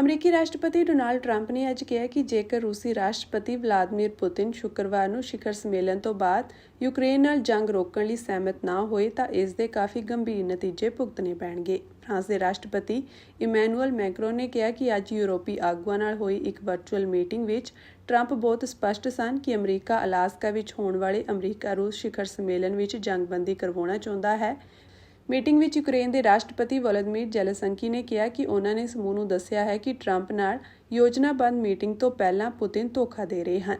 ਅਮਰੀਕੀ ਰਾਸ਼ਟਰਪਤੀ Donald Trump ਨੇ ਅੱਜ ਕਿਹਾ ਕਿ ਜੇਕਰ ਰੂਸੀ ਰਾਸ਼ਟਰਪਤੀ ਵਲਾਦੀਮੀਰ ਪੁਤਿਨ ਸ਼ੁੱਕਰਵਾਰ ਨੂੰ ਸਿਖਰ ਸੰਮੇਲਨ ਤੋਂ ਬਾਅਦ ਯੂਕਰੇਨ ਨਾਲ ਜੰਗ ਰੋਕਣ ਲਈ ਸਹਿਮਤ ਨਾ ਹੋਏ ਤਾਂ ਇਸ ਦੇ ਕਾਫੀ ਗੰਭੀਰ ਨਤੀਜੇ ਭੁਗਤਣੇ ਪੈਣਗੇ। ਫਰਾਂਸ ਦੇ ਰਾਸ਼ਟਰਪਤੀ ਇਮੈਨੂਅਲ ਮੈਕਰੋਨ ਨੇ ਕਿਹਾ ਕਿ ਅੱਜ ਯੂਰੋਪੀ ਆਗੂਆਂ ਨਾਲ ਹੋਈ ਇੱਕ ਵਰਚੁਅਲ ਮੀਟਿੰਗ ਵਿੱਚ ਟਰੰਪ ਬਹੁਤ ਸਪਸ਼ਟ ਸਨ ਕਿ ਅਮਰੀਕਾ ਅਲਾਸਕਾ ਵਿੱਚ ਹੋਣ ਵਾਲੇ ਅਮਰੀਕਾ ਰੂਸ ਸਿਖਰ ਸੰਮੇਲਨ ਵਿੱਚ ਜੰਗਬੰਦੀ ਕਰਵਾਉਣਾ ਚਾਹੁੰਦਾ ਹੈ। ਮੀਟਿੰਗ ਵਿੱਚ ਯੂਕਰੇਨ ਦੇ ਰਾਸ਼ਟਰਪਤੀ ਵਲਦੀਮੀਰ ਜ਼ੈਲੈਂਸਕੀ ਨੇ ਕਿਹਾ ਕਿ ਉਹਨਾਂ ਨੇ ਸਮੂਹ ਨੂੰ ਦੱਸਿਆ ਹੈ ਕਿ ਟਰੰਪ ਨਾਲ ਯੋਜਨਾਬੱਧ ਮੀਟਿੰਗ ਤੋਂ ਪਹਿਲਾਂ ਪੁਤਿਨ ਧੋਖਾ ਦੇ ਰਹੇ ਹਨ।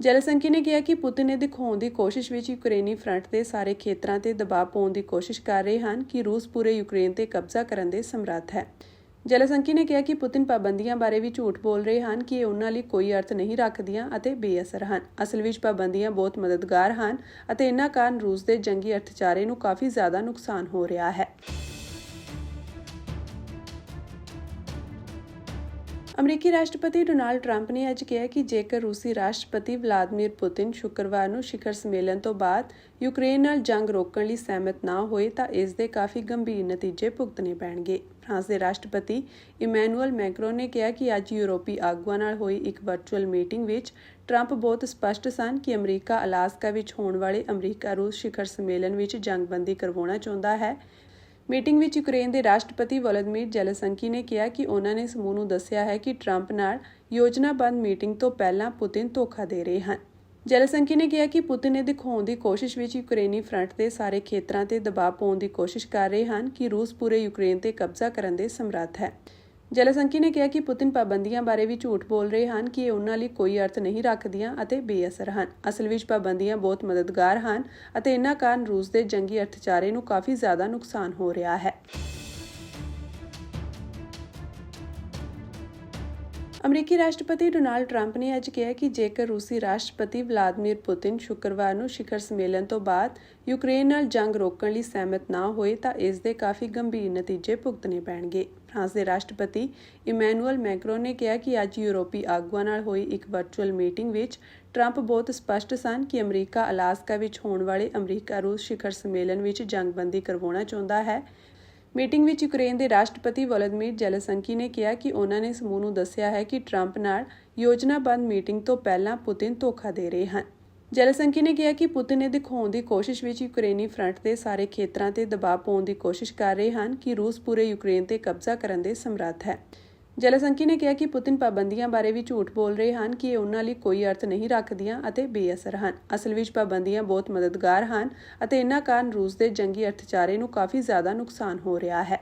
ਜ਼ੈਲੈਂਸਕੀ ਨੇ ਕਿਹਾ ਕਿ ਪੁਤਿਨ ਨੇ ਦਿਖਾਉਣ ਦੀ ਕੋਸ਼ਿਸ਼ ਵਿੱਚ ਯੂਕਰੇਨੀ ਫਰੰਟ ਦੇ ਸਾਰੇ ਖੇਤਰਾਂ ਤੇ ਦਬਾਅ ਪਾਉਣ ਦੀ ਕੋਸ਼ਿਸ਼ ਕਰ ਰਹੇ ਹਨ ਕਿ ਰੂਸ ਪੂਰੇ ਯੂਕਰੇਨ ਤੇ ਕਬਜ਼ਾ ਕਰਨ ਦੇ ਸਮਰੱਥ ਹੈ। ਜ਼ੈਲੈਂਸਕੀ ਨੇ ਕਿਹਾ ਕਿ ਪੁਤਿਨ ਪਾਬੰਦੀਆਂ ਬਾਰੇ ਵੀ ਝੂਠ ਬੋਲ ਰਹੇ ਹਨ ਕਿ ਇਹ ਉਹਨਾਂ ਲਈ ਕੋਈ ਅਰਥ ਨਹੀਂ ਰੱਖਦੀਆਂ ਅਤੇ ਬੇਅਸਰ ਹਨ। ਅਸਲ ਵਿੱਚ ਪਾਬੰਦੀਆਂ ਬਹੁਤ ਮਦਦਗਾਰ ਹਨ ਅਤੇ ਇਹਨਾਂ ਕਾਰਨ ਰੂਸ ਦੇ ਜੰਗੀ ਅਰਥਚਾਰੇ ਨੂੰ ਕਾਫੀ ਜ਼ਿਆਦਾ ਨੁਕਸਾਨ ਹੋ ਰਿਹਾ ਹੈ। ਅਮਰੀਕੀ ਰਾਸ਼ਟਰਪਤੀ ਡੋਨਾਲਡ ਟਰੰਪ ਨੇ ਅੱਜ ਕਿਹਾ ਕਿ ਜੇਕਰ ਰੂਸੀ ਰਾਸ਼ਟਰਪਤੀ ਵਲਾਦੀਮੀਰ ਪੁਤਿਨ ਸ਼ੁੱਕਰਵਾਰ ਨੂੰ ਸਿਖਰ ਸੰਮੇਲਨ ਤੋਂ ਬਾਅਦ ਯੂਕਰੇਨ ਨਾਲ ਜੰਗ ਰੋਕਣ ਲਈ ਸਹਿਮਤ ਨਾ ਹੋਏ ਤਾਂ ਇਸ ਦੇ ਕਾਫੀ ਗੰਭੀਰ ਨਤੀਜੇ ਭੁਗਤਣੇ ਪੈਣਗੇ। ਫਰਾਂਸ ਦੇ ਰਾਸ਼ਟਰਪਤੀ ਇਮੈਨੂਅਲ ਮੈਕਰੋਨ ਨੇ ਕਿਹਾ ਕਿ ਅੱਜ ਯੂਰੋਪੀ ਆਗੂਆਂ ਨਾਲ ਹੋਈ ਇੱਕ ਵਰਚੁਅਲ ਮੀਟਿੰਗ ਵਿੱਚ ਟਰੰਪ ਬਹੁਤ ਸਪਸ਼ਟ ਸਨ ਕਿ ਅਮਰੀਕਾ ਅਲਾਸਕਾ ਵਿੱਚ ਹੋਣ ਵਾਲੇ ਅਮਰੀਕਾ ਰੂਸ ਸਿਖਰ ਸੰਮੇਲਨ ਵਿੱਚ ਜੰਗਬੰਦੀ ਕਰਵਾਉਣਾ ਚਾਹੁੰਦਾ ਹੈ। ਮੀਟਿੰਗ ਵਿੱਚ ਯੂਕਰੇਨ ਦੇ ਰਾਸ਼ਟਰਪਤੀ ਵਲਦੀਮੀਰ ਜ਼ੈਲੈਂਸਕੀ ਨੇ ਕਿਹਾ ਕਿ ਉਹਨਾਂ ਨੇ ਸਮੂਹ ਨੂੰ ਦੱਸਿਆ ਹੈ ਕਿ ਟਰੰਪ ਨਾਲ ਯੋਜਨਾਬੱਧ ਮੀਟਿੰਗ ਤੋਂ ਪਹਿਲਾਂ ਪੁਤਿਨ ਧੋਖਾ ਦੇ ਰਹੇ ਹਨ। ਜ਼ੈਲੈਂਸਕੀ ਨੇ ਕਿਹਾ ਕਿ ਪੁਤਿਨ ਨੇ ਦਿਖਾਉਣ ਦੀ ਕੋਸ਼ਿਸ਼ ਵਿੱਚ ਯੂਕਰੇਨੀ ਫਰੰਟ ਦੇ ਸਾਰੇ ਖੇਤਰਾਂ ਤੇ ਦਬਾਅ ਪਾਉਣ ਦੀ ਕੋਸ਼ਿਸ਼ ਕਰ ਰਹੇ ਹਨ ਕਿ ਰੂਸ ਪੂਰੇ ਯੂਕਰੇਨ ਤੇ ਕਬਜ਼ਾ ਕਰਨ ਦੇ ਸਮਰੱਥ ਹੈ। ਜ਼ੈਲੈਂਸਕੀ ਨੇ ਕਿਹਾ ਕਿ ਪੁਤਿਨ ਪਾਬੰਦੀਆਂ ਬਾਰੇ ਵੀ ਝੂਠ ਬੋਲ ਰਹੇ ਹਨ ਕਿ ਇਹ ਉਹਨਾਂ ਲਈ ਕੋਈ ਅਰਥ ਨਹੀਂ ਰੱਖਦੀਆਂ ਅਤੇ ਬੇਅਸਰ ਹਨ। ਅਸਲ ਵਿੱਚ ਪਾਬੰਦੀਆਂ ਬਹੁਤ ਮਦਦਗਾਰ ਹਨ ਅਤੇ ਇਹਨਾਂ ਕਾਰਨ ਰੂਸ ਦੇ ਜੰਗੀ ਅਰਥਚਾਰੇ ਨੂੰ ਕਾਫੀ ਜ਼ਿਆਦਾ ਨੁਕਸਾਨ ਹੋ ਰਿਹਾ ਹੈ। ਅਮਰੀਕੀ ਰਾਸ਼ਟਰਪਤੀ ਡੋਨਾਲਡ ਟਰੰਪ ਨੇ ਅੱਜ ਕਿਹਾ ਕਿ ਜੇਕਰ ਰੂਸੀ ਰਾਸ਼ਟਰਪਤੀ ਵਲਾਦੀਮੀਰ ਪੁਤਿਨ ਸ਼ੁੱਕਰਵਾਰ ਨੂੰ ਸਿਖਰ ਸੰਮੇਲਨ ਤੋਂ ਬਾਅਦ ਯੂਕਰੇਨ ਨਾਲ ਜੰਗ ਰੋਕਣ ਲਈ ਸਹਿਮਤ ਨਾ ਹੋਏ ਤਾਂ ਇਸ ਦੇ ਕਾਫੀ ਗੰਭੀਰ ਨਤੀਜੇ ਭੁਗਤਣੇ ਪੈਣਗੇ। ਫਰਾਂਸ ਦੇ ਰਾਸ਼ਟਰਪਤੀ ਇਮੈਨੂਅਲ ਮੈਕਰੋਨ ਨੇ ਕਿਹਾ ਕਿ ਅੱਜ ਯੂਰੋਪੀ ਆਗੂਆਂ ਨਾਲ ਹੋਈ ਇੱਕ ਵਰਚੁਅਲ ਮੀਟਿੰਗ ਵਿੱਚ ਟਰੰਪ ਬਹੁਤ ਸਪਸ਼ਟ ਸਨ ਕਿ ਅਮਰੀਕਾ ਅਲਾਸਕਾ ਵਿੱਚ ਹੋਣ ਵਾਲੇ ਅਮਰੀਕਾ ਰੂਸ ਸਿਖਰ ਸੰਮੇਲਨ ਵਿੱਚ ਜੰਗਬੰਦੀ ਕਰਵਾਉਣਾ ਚਾਹੁੰਦਾ ਹੈ। ਮੀਟਿੰਗ ਵਿੱਚ ਯੂਕਰੇਨ ਦੇ ਰਾਸ਼ਟਰਪਤੀ ਵਲਦੀਮੀਰ ਜ਼ੈਲੈਂਸਕੀ ਨੇ ਕਿਹਾ ਕਿ ਉਹਨਾਂ ਨੇ ਸਮੂਹ ਨੂੰ ਦੱਸਿਆ ਹੈ ਕਿ ਟਰੰਪ ਨਾਲ ਯੋਜਨਾਬੱਧ ਮੀਟਿੰਗ ਤੋਂ ਪਹਿਲਾਂ ਪੁਤਿਨ ਧੋਖਾ ਦੇ ਰਹੇ ਹਨ। ਜ਼ੈਲੈਂਸਕੀ ਨੇ ਕਿਹਾ ਕਿ ਪੁਤਿਨ ਨੇ ਦਿਖਾਉਣ ਦੀ ਕੋਸ਼ਿਸ਼ ਵਿੱਚ ਯੂਕਰੇਨੀ ਫਰੰਟ ਦੇ ਸਾਰੇ ਖੇਤਰਾਂ ਤੇ ਦਬਾਅ ਪਾਉਣ ਦੀ ਕੋਸ਼ਿਸ਼ ਕਰ ਰਹੇ ਹਨ ਕਿ ਰੂਸ ਪੂਰੇ ਯੂਕਰੇਨ ਤੇ ਕਬਜ਼ਾ ਕਰਨ ਦੇ ਸਮਰੱਥ ਹੈ। ਜ਼ੈਲੈਂਸਕੀ ਨੇ ਕਿਹਾ ਕਿ ਪੁਤਿਨ ਪਾਬੰਦੀਆਂ ਬਾਰੇ ਵੀ ਝੂਠ ਬੋਲ ਰਹੇ ਹਨ ਕਿ ਇਹ ਉਹਨਾਂ ਲਈ ਕੋਈ ਅਰਥ ਨਹੀਂ ਰੱਖਦੀਆਂ ਅਤੇ ਬੇਅਸਰ ਹਨ। ਅਸਲ ਵਿੱਚ ਪਾਬੰਦੀਆਂ ਬਹੁਤ ਮਦਦਗਾਰ ਹਨ ਅਤੇ ਇਹਨਾਂ ਕਾਰਨ ਰੂਸ ਦੇ ਜੰਗੀ ਅਰਥਚਾਰੇ ਨੂੰ ਕਾਫੀ ਜ਼ਿਆਦਾ ਨੁਕਸਾਨ ਹੋ ਰਿਹਾ ਹੈ।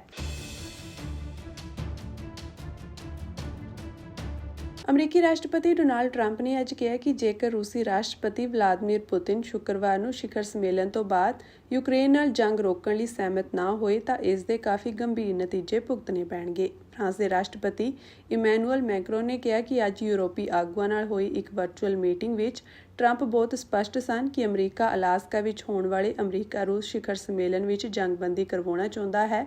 ਅਮਰੀਕੀ ਰਾਸ਼ਟਰਪਤੀ ਡੋਨਾਲਡ ਟਰੰਪ ਨੇ ਅੱਜ ਕਿਹਾ ਕਿ ਜੇਕਰ ਰੂਸੀ ਰਾਸ਼ਟਰਪਤੀ ਵਲਾਦੀਮੀਰ ਪੁਤਿਨ ਸ਼ੁੱਕਰਵਾਰ ਨੂੰ ਸਿਖਰ ਸੰਮੇਲਨ ਤੋਂ ਬਾਅਦ ਯੂਕਰੇਨ ਨਾਲ ਜੰਗ ਰੋਕਣ ਲਈ ਸਹਿਮਤ ਨਾ ਹੋਏ, ਤਾਂ ਇਸ ਦੇ ਕਾਫੀ ਗੰਭੀਰ ਨਤੀਜੇ ਭੁਗਤਣੇ ਪੈਣਗੇ। ਫਰਾਂਸ ਦੇ ਰਾਸ਼ਟਰਪਤੀ ਇਮੈਨੂਅਲ ਮੈਕਰੋਨ ਨੇ ਕਿਹਾ ਕਿ ਅੱਜ ਯੂਰੋਪੀ ਆਗੂਆਂ ਨਾਲ ਹੋਈ ਇੱਕ ਵਰਚੁਅਲ ਮੀਟਿੰਗ ਵਿੱਚ ਟਰੰਪ ਬਹੁਤ ਸਪਸ਼ਟ ਸਨ ਕਿ ਅਮਰੀਕਾ ਅਲਾਸਕਾ ਵਿੱਚ ਹੋਣ ਵਾਲੇ ਅਮਰੀਕਾ ਰੂਸ ਸਿਖਰ ਸੰਮੇਲਨ ਵਿੱਚ ਜੰਗਬੰਦੀ ਕਰਵਾਉਣਾ ਚਾਹੁੰਦਾ ਹੈ।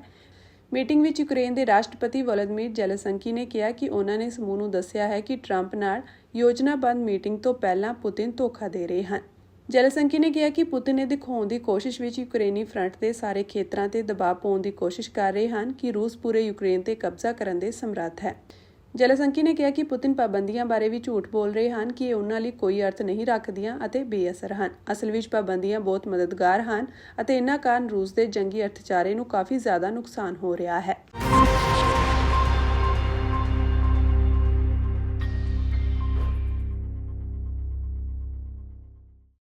ਮੀਟਿੰਗ ਵਿੱਚ ਯੂਕਰੇਨ ਦੇ ਰਾਸ਼ਟਰਪਤੀ ਵਲਦੀਮੀਰ ਜ਼ੈਲੈਂਸਕੀ ਨੇ ਕਿਹਾ ਕਿ ਉਹਨਾਂ ਨੇ ਸਮੂਹ ਨੂੰ ਦੱਸਿਆ ਹੈ ਕਿ ਟਰੰਪ ਨਾਲ ਯੋਜਨਾਬੱਧ ਮੀਟਿੰਗ ਤੋਂ ਪਹਿਲਾਂ ਪੁਤਿਨ ਧੋਖਾ ਦੇ ਰਹੇ ਹਨ। ਜ਼ੈਲੈਂਸਕੀ ਨੇ ਕਿਹਾ ਕਿ ਪੁਤਿਨ ਨੇ ਦਿਖਾਉਣ ਦੀ ਕੋਸ਼ਿਸ਼ ਵਿੱਚ ਯੂਕਰੇਨੀ ਫਰੰਟ ਦੇ ਸਾਰੇ ਖੇਤਰਾਂ ਤੇ ਦਬਾਅ ਪਾਉਣ ਦੀ ਕੋਸ਼ਿਸ਼ ਕਰ ਰਹੇ ਹਨ ਕਿ ਰੂਸ ਪੂਰੇ ਯੂਕਰੇਨ ਤੇ ਕਬਜ਼ਾ ਕਰਨ ਦੇ ਸਮਰੱਥ ਹੈ। ਜਲਸੰਕੀ ਨੇ ਕਿਹਾ ਕਿ ਪੁਤਿਨ ਪਾਬੰਦੀਆਂ ਬਾਰੇ ਵੀ ਝੂਠ ਬੋਲ ਰਹੇ ਹਨ ਕਿ ਇਹ ਉਹਨਾਂ ਲਈ ਕੋਈ ਅਰਥ ਨਹੀਂ ਰੱਖਦੀਆਂ ਅਤੇ ਬੇਅਸਰ ਹਨ। ਅਸਲ ਵਿੱਚ ਪਾਬੰਦੀਆਂ ਬਹੁਤ ਮਦਦਗਾਰ ਹਨ ਅਤੇ ਇਹਨਾਂ ਕਾਰਨ ਰੂਸ ਦੇ ਜੰਗੀ ਅਰਥਚਾਰੇ ਨੂੰ ਕਾਫੀ ਜ਼ਿਆਦਾ ਨੁਕਸਾਨ ਹੋ ਰਿਹਾ ਹੈ।